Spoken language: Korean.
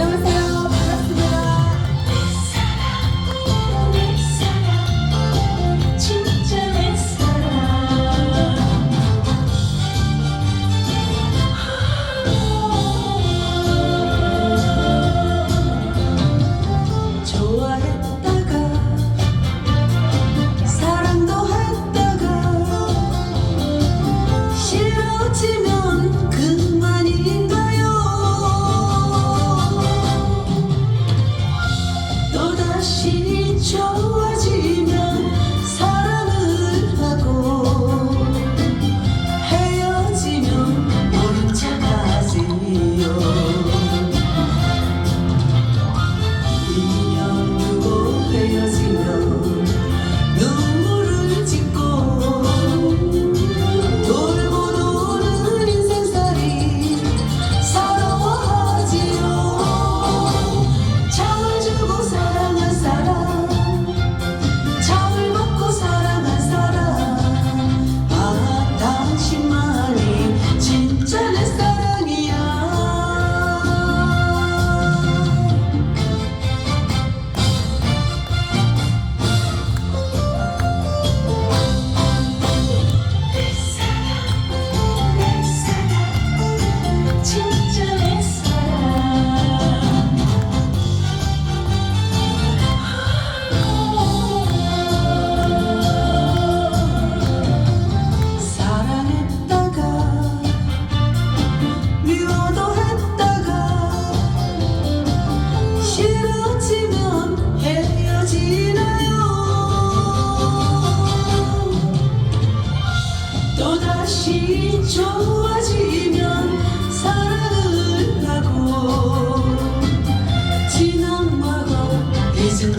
안녕하세요. 반갑습니다. 좋아했던 싫어지면 헤어지나요? 또다시 좋아지면 사랑을 하고 지난 과거 잊은